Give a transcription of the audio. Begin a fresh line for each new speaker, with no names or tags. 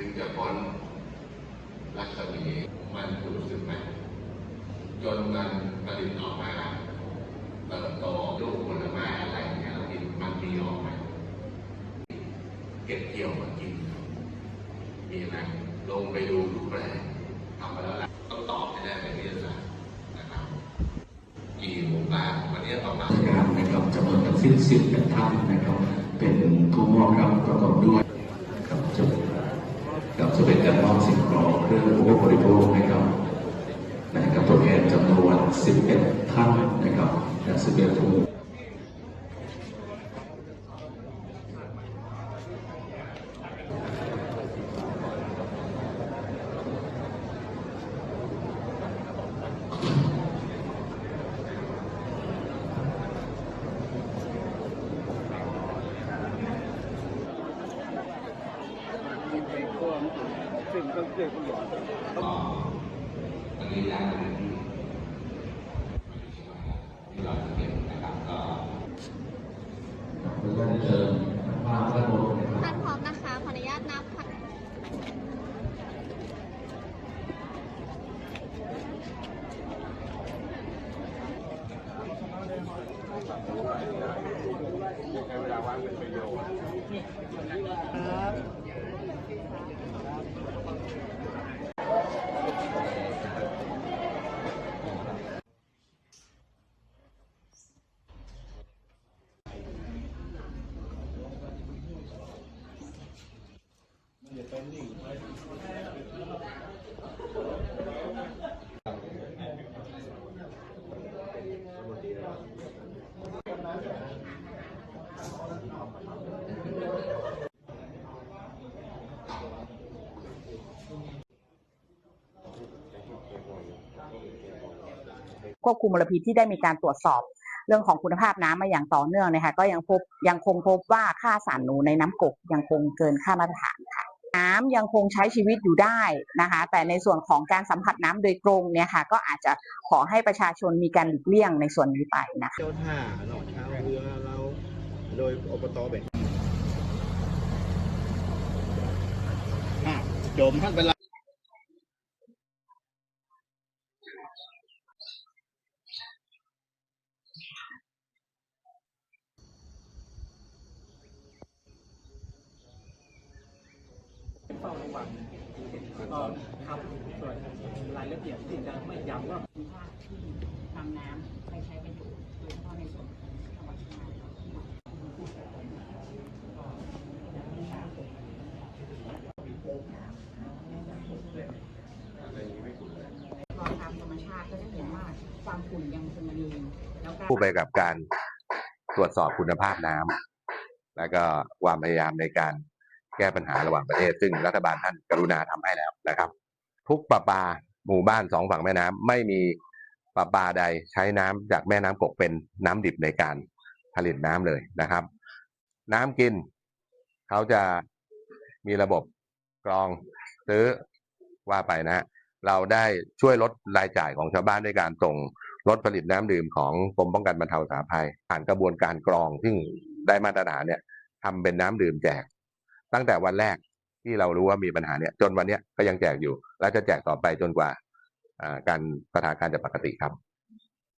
ถึงจะพ้นรัศมีมันดูดซึมไหมจนมันผลิตออกมาเติบโตลูกผลไม้อะไรเนี่ยเรากินมันมีออกไหมเก็บเกี่ยวมากินมีไหมลงไปดูดูแปลทำมาแล้วละต้องตอบให้ได้ในวิทยาศาสตร์นะครับกี่หมู่บ้านวันนี้ประมาณ
การนะครับจำนวนทั้งสิ้นสิบแปดท่านนะครับ เป็นผู้มอบรับประกอบด้วยนะครับจะกับจะเป็นการมอบสิ่ งของเครื่องอุปโภคบริโภคนะครับนะครับตัวแทนจำนวน 11 ท่านนะครับและ11ผู้
อันนี้ย้ายมาที่ที่เราจะเก็บนะครับก็
ขออนเชิญภาพด้านบนนะครับ
ท่านพร้อมนะคะ ขออนุญาตนับค่ะ
ควบคุมมลพิษที่ได้มีการตรวจสอบเรื่องของคุณภาพน้ำมาอย่างต่อเนื่องนะคะก็ยังพบยังคงพบว่าค่าสารหนูในน้ำกกยังคงเกินค่ามาตรฐานค่ะ น้ำยังคงใช้ชีวิตอยู่ได้นะคะ แต่ในส่วนของการสัมผัสน้ำโดยตรงเนี่ยค่ะ ก็อาจจะขอให้ประชาชนมีการหลีกเลี่ยงในส่วนนี้ไปนะคะ
เจ้าท่าหนอชาเรือเราโดยอบตเบ็ดอะโจมท่านเป็น ไร
เฝ้าระวังก็ทำส่วนรายละเอียดที่จะไม่ย้ำว่า
คุณภาพที่นำน้ำไปใช้ประโยชน์โดยเฉพาะในส่วนของจังหวัดเชียงรายรอยตามธรรมชาติก็จะเห็นว่าความขุ่นยังคงมีแล้วก็
ผู้ไปกับการตรวจสอบคุณภาพน้ำแล้วก็ความพยายามในการ แก้ปัญหาระหว่างประเทศ ซึ่งรัฐบาลท่านกรุณาทำให้แล้วนะครับ ทุกประปาหมู่บ้านสองฝั่งแม่น้ำไม่มีประปาใดใช้น้ำจากแม่น้ำกกเป็นน้ำดิบในการผลิตน้ำเลยนะครับ น้ำกิน เขาจะมีระบบกรองซื้อว่าไปนะฮะเราได้ช่วยลดรายจ่ายของชาวบ้านด้วยการส่งรถผลิตน้ำดื่มของกรมป้องกันบรรเทาสาธารณภัย ผ่านกระบวนการกรอง ซึ่งได้มาตรฐานเนี่ยทำเป็นน้ำดื่มแจก ตั้งแต่วันแรกที่เรารู้ว่ามีปัญหาเนี่ยจนวันเนี้ยก็ยังแจกอยู่และจะแจกต่อไปจนกว่าอ่าการสถานการณ์จะปกติครับ